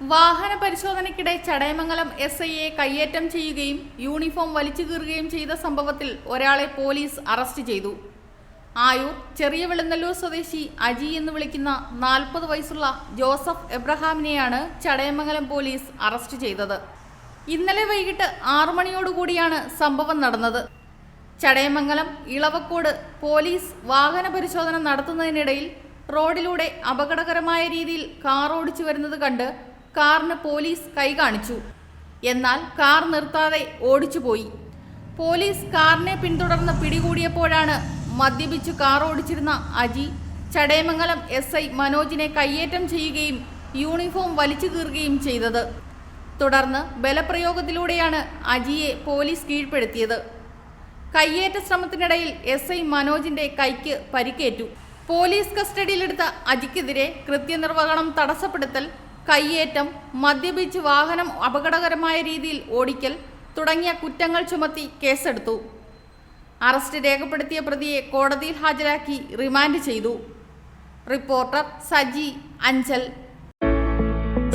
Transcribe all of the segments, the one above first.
വാഹന പരിശോധനയ്ക്കിടെ ചടയമംഗലം എസ് ഐയെ കയ്യേറ്റം ചെയ്യുകയും യൂണിഫോം വലിച്ചു കീറുകയും ചെയ്ത സംഭവത്തിൽ ഒരാളെ പോലീസ് അറസ്റ്റ് ചെയ്തു. ആയൂർ ചെറിയ വെളുന്നല്ലൂർ സ്വദേശി അജി എന്ന് വിളിക്കുന്ന നാൽപ്പത് വയസ്സുള്ള ജോസഫ് എബ്രഹാമിനെയാണ് ചടയമംഗലം പോലീസ് അറസ്റ്റ് ചെയ്തത്. ഇന്നലെ വൈകിട്ട് ആറു മണിയോടുകൂടിയാണ് സംഭവം നടന്നത്. ചടയമംഗലം ഇളവക്കോട് പോലീസ് വാഹന പരിശോധന നടത്തുന്നതിനിടയിൽ റോഡിലൂടെ അപകടകരമായ രീതിയിൽ കാർ ഓടിച്ചു വരുന്നത് കണ്ട് കാറിന് പോലീസ് കൈ കാണിച്ചു. എന്നാൽ കാർ നിർത്താതെ ഓടിച്ചുപോയി. പോലീസ് കാറിനെ പിന്തുടർന്ന് പിടികൂടിയപ്പോഴാണ് മദ്യപിച്ചു കാർ ഓടിച്ചിരുന്ന അജി ചടയമംഗലം എസ് ഐ മനോജിനെ കയ്യേറ്റം ചെയ്യുകയും യൂണിഫോം വലിച്ചു കീറുകയും ചെയ്തത്. തുടർന്ന് ബലപ്രയോഗത്തിലൂടെയാണ് അജിയെ പോലീസ് കീഴ്പ്പെടുത്തിയത്. കയ്യേറ്റ ശ്രമത്തിനിടയിൽ എസ് ഐ മനോജിന്റെ കൈക്ക് പരിക്കേറ്റു. പോലീസ് കസ്റ്റഡിയിലെടുത്ത അജിക്കെതിരെ കൃത്യനിർവഹണം തടസ്സപ്പെടുത്തൽ കയ്യേറ്റം മദ്യപിച്ച് വാഹനം അപകടകരമായ രീതിയിൽ ഓടിക്കൽ തുടങ്ങിയ കുറ്റങ്ങൾ ചുമത്തി കേസെടുത്തു. അറസ്റ്റ് രേഖപ്പെടുത്തിയ പ്രതിയെ കോടതിയിൽ ഹാജരാക്കി റിമാൻഡ് ചെയ്തു. റിപ്പോർട്ടർ സജി അഞ്ചൽ.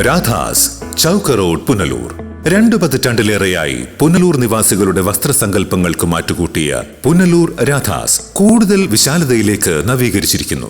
രാധാസ് ചൗക്ക് റോഡ് പുനലൂർ. രണ്ടു പതിറ്റാണ്ടിലേറെയായി പുനലൂർ നിവാസികളുടെ വസ്ത്രസങ്കല്പങ്ങൾക്ക് മാറ്റുകൂട്ടിയ പുനലൂർ രാധാസ് കൂടുതൽ വിശാലതയിലേക്ക് നവീകരിച്ചിരിക്കുന്നു.